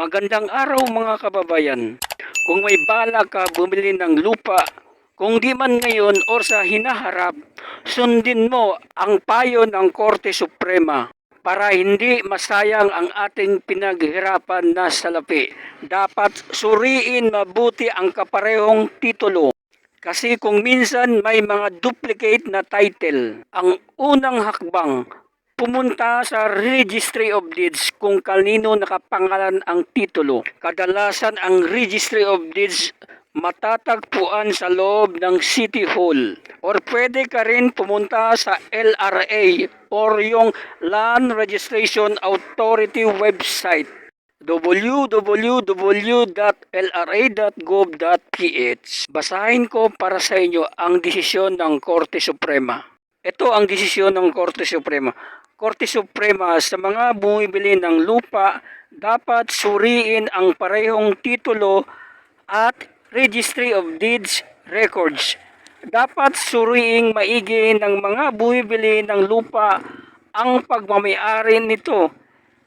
Magandang araw mga kababayan. Kung may bala ka bumili ng lupa, kung di man ngayon o sa hinaharap, sundin mo ang payo ng Korte Suprema para hindi masayang ang ating pinaghirapan na salapi. Dapat suriin mabuti ang kaparehong titulo. Kasi kung minsan may mga duplicate na title, ang unang hakbang pumunta sa Registry of Deeds kung kanino nakapangalan ang titulo. Kadalasan ang Registry of Deeds matatagpuan sa loob ng City Hall. Or pwede ka rin pumunta sa LRA or yung Land Registration Authority website www.lra.gov.ph Basahin ko para sa inyo ang desisyon ng Korte Suprema. Ito ang desisyon ng Korte Suprema. Korte Suprema sa mga bumibili ng lupa dapat suriin ang parehong titulo at Registry of Deeds Records. Dapat suriing maigi ng mga bumibili ng lupa ang pagmamayari nito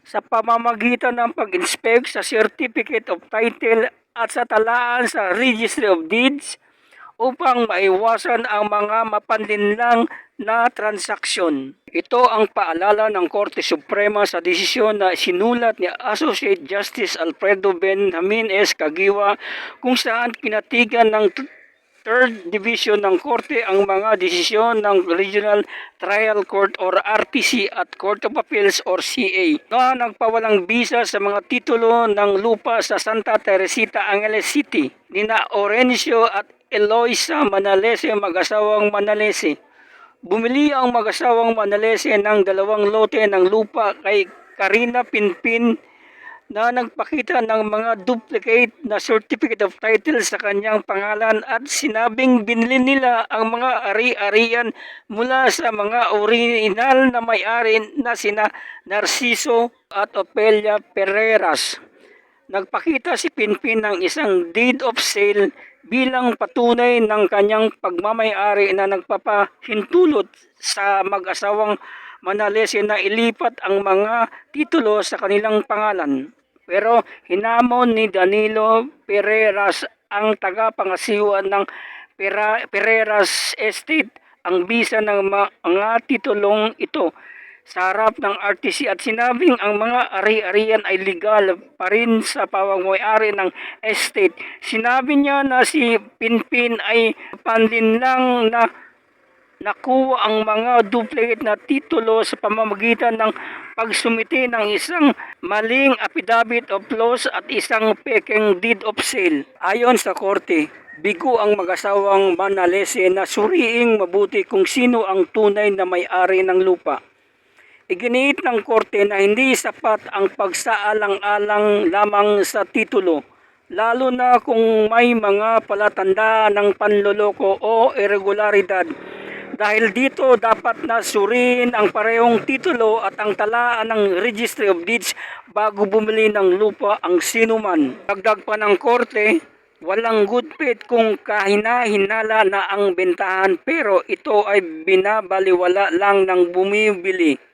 sa pamamagitan ng pag-inspect sa Certificate of Title at sa talaan sa Registry of Deeds upang maiwasan ang mga mapanlinlang na transaksyon. Ito ang paalala ng Korte Suprema sa desisyon na sinulat ni Associate Justice Alfredo Benjamin S. Kagiwa kung saan pinatigan ng Third Division ng Korte ang mga desisyon ng Regional Trial Court or RTC at Court of Appeals or CA na nagpawalang bisa sa mga titulo ng lupa sa Santa Teresita, Angeles City nina Orencio at Eloisa Manalese mag-asawang Manalese. Bumili ang mag-asawang Manalese ng dalawang lote ng lupa kay Karina Pinpin na nagpakita ng mga duplicate na certificate of title sa kanyang pangalan at sinabing binili nila ang mga ari-arian mula sa mga original na may-ari na sina Narciso at Opelia Pereras. Nagpakita si Pinpin ng isang deed of sale bilang patunay ng kanyang pagmamayari na nagpapahintulot sa mag-asawang Manalese na ilipat ang mga titulo sa kanilang pangalan. Pero hinamon ni Danilo Pereras ang tagapangasiwa ng Pereras Estate ang bisa ng mga titulong ito sa harap ng RTC at sinabing ang mga ari-arian ay legal pa rin sa pamamamayari ng estate. Sinabi niya na si Pinpin ay panlinlang na nakuha ang mga duplicate na titulo sa pamamagitan ng pagsumiti ng isang maling affidavit of loss at isang pekeng deed of sale. Ayon sa korte, bigo ang mag-asawang Manalese na suriing mabuti kung sino ang tunay na may-ari ng lupa. Iginiit ng korte na hindi sapat ang pagsaalang-alang lamang sa titulo, lalo na kung may mga palatanda ng panloloko o irregularidad. Dahil dito dapat na suriin ang parehong titulo at ang talaan ng Registry of Deeds bago bumili ng lupa ang sinuman. Dagdag pa ng korte, walang good faith kung kahina-hinala na ang bentahan pero ito ay binabaliwala lang ng bumibili.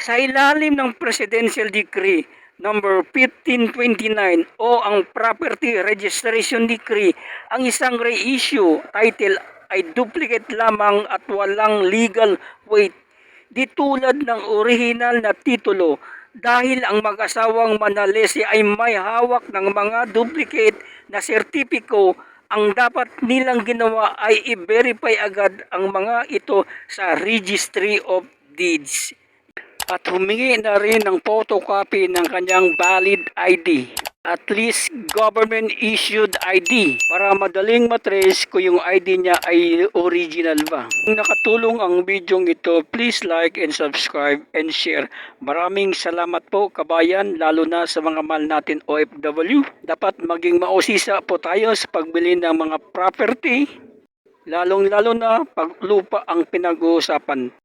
Sa ilalim ng Presidential Decree number 1529 o ang Property Registration Decree, ang isang reissue title ay duplicate lamang at walang legal weight. Di tulad ng original na titulo dahil ang mag-asawang Manalese ay may hawak ng mga duplicate na sertipiko ang dapat nilang ginawa ay i-verify agad ang mga ito sa Registry of Deeds at humingi na rin ng photocopy ng kanyang valid ID. At least government issued ID para madaling matrace kung yung ID niya ay original ba. Kung nakatulong ang video ito, please like and subscribe and share. Maraming salamat po kabayan, lalo na sa mga mahal natin OFW. Dapat maging mausisa po tayo sa pagbili ng mga property, lalong lalo na pag lupa ang pinag-uusapan.